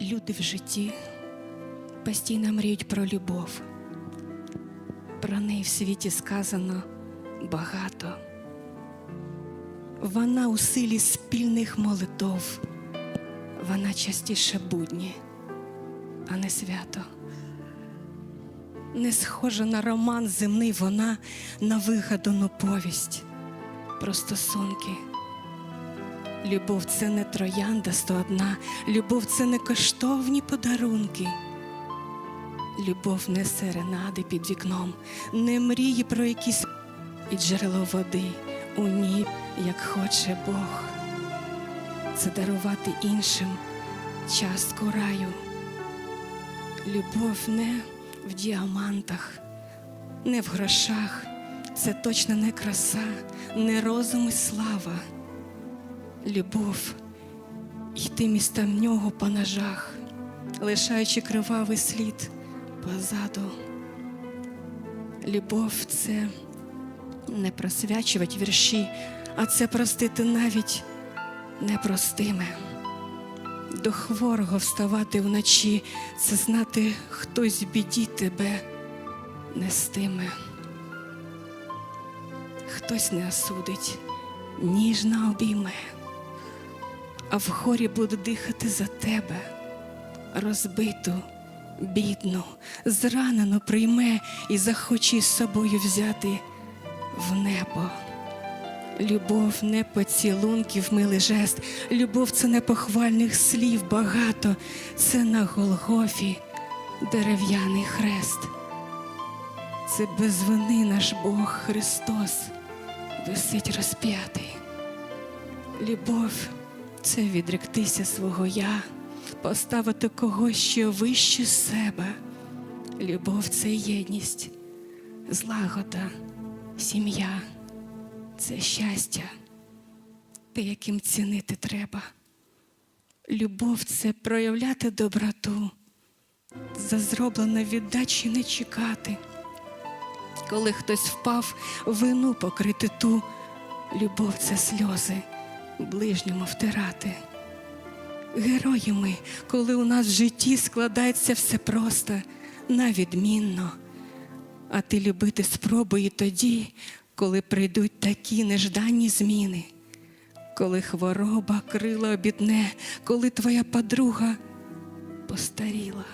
Люди в житті постійно мріють про любов. Про неї в світі сказано багато. Вона у силі спільних молитов, вона частіше будні, а не свято. Не схожа на роман земний вона на вигадану повість про стосунки. Любов це не троянда сто одна, любов це не коштовні подарунки. Любов не серенади під вікном, не мрії про якісь і джерело води у ній, як хоче Бог. Це дарувати іншим частку раю. Любов не в діамантах, не в грошах. Це точно не краса, не розум і слава. Любов йти містам нього по ножах, лишаючи кривавий слід позаду. Любов це не просвячувати вірші, а це простити навіть непростиме. До хворого вставати вночі, це знати, хтось в біді тебе нестиме. Хтось не осудить, ніжно обійме, а в хорі буде дихати за тебе, розбиту, бідну, зранену прийме і захоче із собою взяти в небо. Любов не поцілунків, милий жест, любов це не похвальних слів багато, це на Голгофі дерев'яний хрест. Це без вини наш Бог Христос висить розп'ятий. Любов це відректися свого я, поставити когось що вище себе. Любов це єдність, злагода, сім'я, це щастя, те, яким цінити треба. Любов це проявляти доброту, за зроблене віддачі не чекати. Коли хтось впав, вину покрити ту, любов це сльози, ближньому втирати. Герої ми, коли у нас в житті складається все просто, навідмінно. А ти любити спробуй тоді, коли прийдуть такі нежданні зміни, коли хвороба крила обітне, коли твоя подруга постаріла.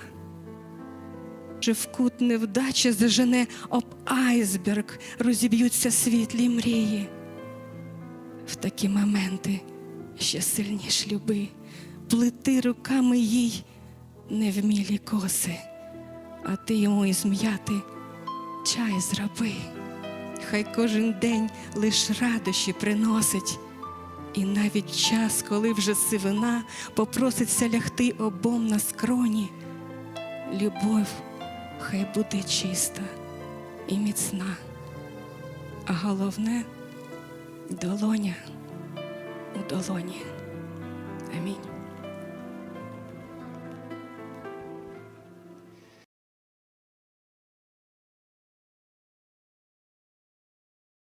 Же в кут невдача зажене об айсберг, розіб'ються світлі мрії. В такі моменти ще сильніш люби, плити руками їй невмілі коси, а ти йому із м'яти чай зроби. Хай кожен день лиш радощі приносить, і навіть час, коли вже сивина попроситься лягти обом на скроні, любов хай буде чиста і міцна, а головне долоня у долоні. Амінь.